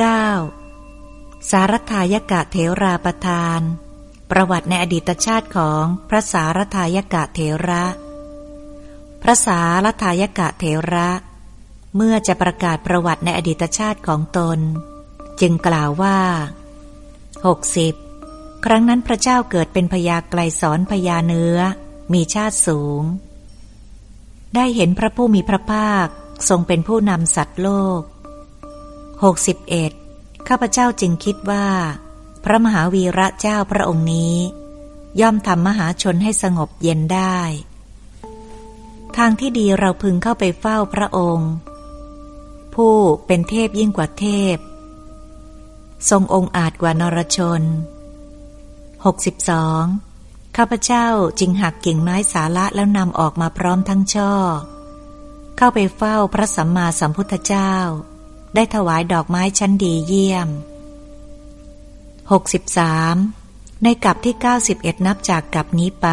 9 สารัทายกะเถราประทาน ประวัติในอดีตชาติของพระสารัทายกะเถระ พระสารัทายกะเถระ เมื่อจะประกาศประวัติในอดีตชาติของตน จึงกล่าวว่า 60 ครั้งนั้นพระเจ้าเกิดเป็นพญาไกลสอนพญาเนื้อ มีชาติสูง ได้เห็นพระผู้มีพระภาคทรงเป็นผู้นำสัตว์โลก 61. ข้าพเจ้าจึงคิดว่า พระมหาวีระเจ้าพระองค์นี้ ย่อมทำมหาชนให้สงบเย็นได้ ทางที่ดีเราพึงเข้าไปเฝ้าพระองค์ ผู้เป็นเทพยิ่งกว่าเทพ ทรงองค์อาจกว่านรชน 62. ข้าพเจ้าจึงหักกิ่งไม้สาละแล้วนำออกมาพร้อมทั้งช่อ เข้าไปเฝ้าพระสัมมาสัมพุทธเจ้า ได้ถวายดอกไม้ชั้นดีเยี่ยม 63. ในกับที่ 91 นับจากกับนี้ไป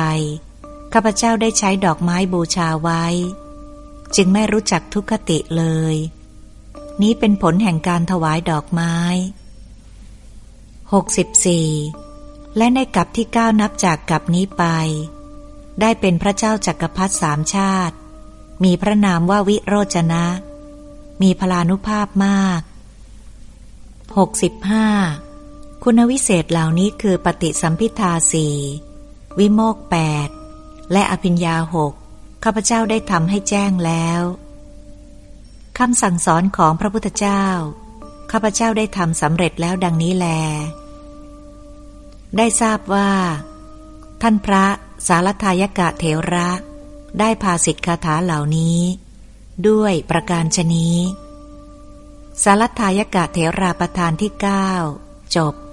ข้าพเจ้าได้ใช้ดอกไม้บูชาไว้ จึงไม่รู้จักทุกขติเลย นี้เป็นผลแห่งการถวายดอกไม้ 64. และในกับที่เก้านับจากกับนี้ไป ได้เป็นพระเจ้าจักรพรรดิสามชาติ มีพระนามว่าวิโรจนะ มีพลานุภาพมาก 65. คุณวิเศษเหล่านี้คือปฏิสัมพิทาสี่วิโมกแปดและอภิญญาหกข้าพเจ้าได้ทำให้แจ้งแล้วคำสั่งสอนของพระพุทธเจ้า ข้าพเจ้าได้ทำสำเร็จแล้วดังนี้แล ได้ทราบว่า ท่านพระสารทายกะเถระ ได้พาสิทธิคาถาเหล่านี้ ด้วยประการชนี้ สารทายกะเถราประธานที่เก้าจบ